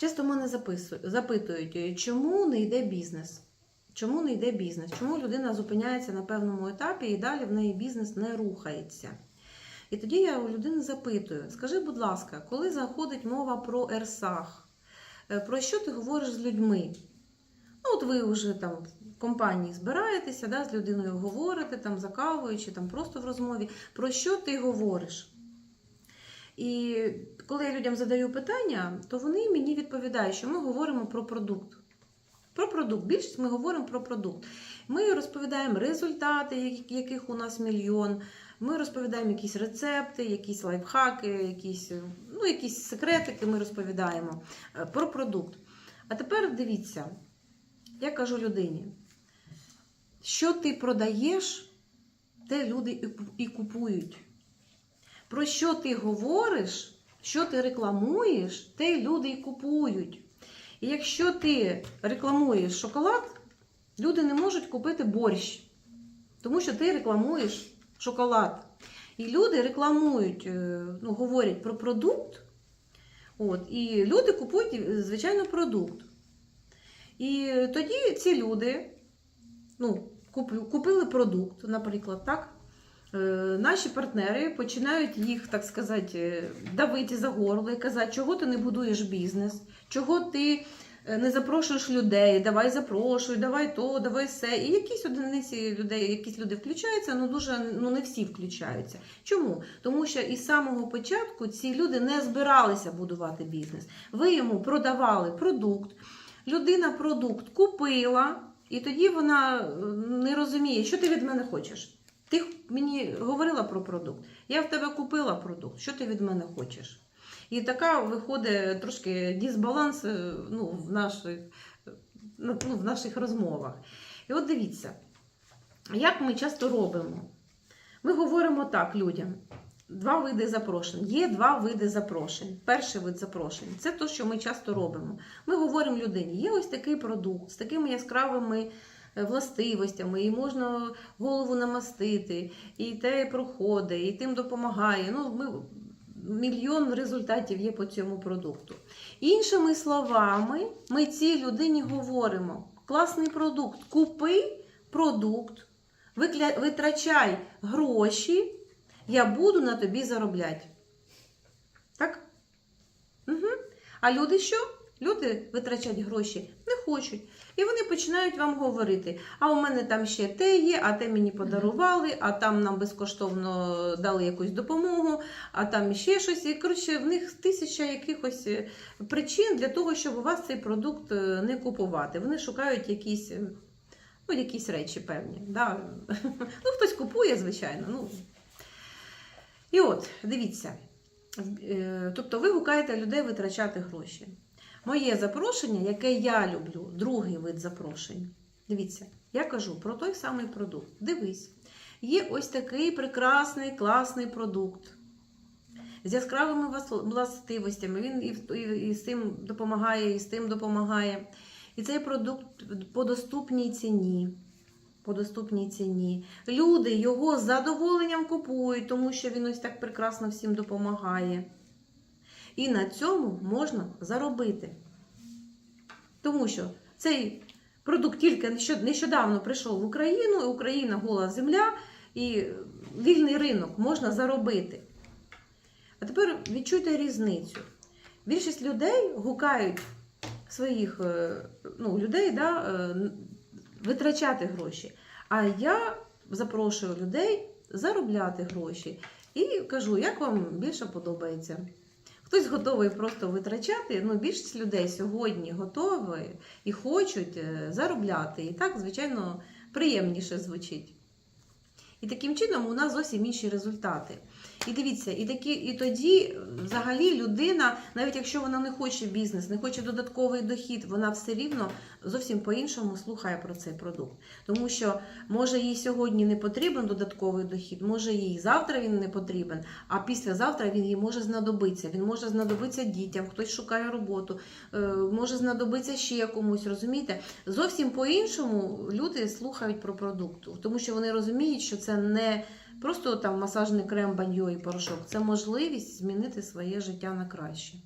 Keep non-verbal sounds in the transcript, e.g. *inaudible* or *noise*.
Часто мене запитують, чому не йде бізнес? Чому не йде бізнес? Чому людина зупиняється на певному етапі і далі в неї бізнес не рухається? І тоді я у людини запитую: скажи, будь ласка, коли заходить мова про ЕРСАХ, е, про що ти говориш з людьми? Ну, от ви вже там в компанії збираєтеся, да, з людиною говорите, там за кавою чи там просто в розмові. Про що ти говориш? І коли я людям задаю питання, то вони мені відповідають, що ми говоримо про продукт. Про продукт. Більшість ми говоримо про продукт. Ми розповідаємо результати, яких у нас мільйон. Ми розповідаємо якісь рецепти, якісь лайфхаки, якісь, ну, якісь секретики ми розповідаємо е, про продукт. А тепер дивіться, я кажу людині, що ти продаєш, те люди і купують. Про що ти говориш, що ти рекламуєш, те люди і купують. І якщо ти рекламуєш шоколад, люди не можуть купити борщ, тому що ти рекламуєш шоколад. І люди рекламують, е, ну, говорять про продукт, от, і люди купують, е, звичайно, продукт. І тоді ці люди ну, купили продукт, наприклад, так? Наші партнери починають їх, так сказати, давити за горло і казати, чого ти не будуєш бізнес, чого ти е, не запрошуєш людей, давай запрошуй, давай то, давай все. І якісь одиниці людей, якісь люди включаються, ну дуже ну не всі включаються. Чому? Тому що із самого початку ці люди не збиралися будувати бізнес. Ви йому продавали продукт, людина продукт купила, і тоді вона е, не розуміє, що ти від мене хочеш. Ти мені говорила про продукт. Я в тебе купила продукт. Що ти від мене хочеш? І така виходить трошки дисбаланс е, ну, в, наших, ну, в наших розмовах. І от дивіться, як ми часто робимо. Ми говоримо так людям: два види запрошень. Є два види запрошень. Перший вид запрошень це те, що ми часто робимо. Ми говоримо людині: є ось такий продукт з такими яскравими е, властивостями, і можна голову намастити, і те проходить, і тим допомагає. Ну, ми, мільйон результатів є по цьому продукту. Іншими словами, ми цій людині говоримо: класний продукт, купи продукт, витрачай гроші, я буду на тобі заробляти. Так? Угу. А люди що? Люди витрачать гроші не хочуть. І вони починають вам говорити: а у мене там ще те є, а те мені подарували, а там нам безкоштовно дали якусь допомогу, а там ще щось. І коротше, в них тисяча якихось е, причин для того, щоб у вас цей продукт е, не купувати. Вони шукають якісь, е, ну, якісь речі певні. Да? *laughs* Ну, хтось купує, звичайно. Ну. І от, дивіться. Тобто ви гукаєте людей витрачати гроші. Моє запрошення, яке я люблю, другий вид запрошень. Дивіться, я кажу про той самий продукт. Дивись, є ось такий прекрасний, класний продукт з яскравими властивостями. Він і, і, і з цим допомагає, і з тим допомагає. І цей продукт по доступній ціні. По доступній ціні. Люди його з задоволенням купують, тому що він ось так прекрасно всім допомагає. І на цьому можна заробити. Тому що цей продукт тільки нещодавно прийшов в Україну, і Україна гола земля, і вільний ринок можна заробити. А тепер відчуйте різницю. Більшість людей гукають своїх е, ну, людей да, е, витрачати гроші. А я запрошую людей заробляти гроші. І кажу, як вам більше подобається. Хтось готовий просто витрачати. Ну, більшість людей сьогодні готові і хочуть е, заробляти. І так, звичайно, приємніше звучить. І таким чином у нас зовсім інші результати. І дивіться, і такі, і тоді е, взагалі людина, навіть якщо вона не хоче бізнес, не хоче додатковий дохід, вона все рівно зовсім по-іншому слухає про цей продукт. Тому що може їй сьогодні не потрібен додатковий дохід, може їй завтра він не потрібен, а післязавтра він їй може знадобитися. Він може знадобитися дітям, хтось шукає роботу, е, може знадобитися ще комусь. Розумієте? Зовсім по-іншому люди слухають про продукт, тому що вони розуміють, що це не просто там масажний крем, баньо і порошок, це можливість змінити своє життя на краще.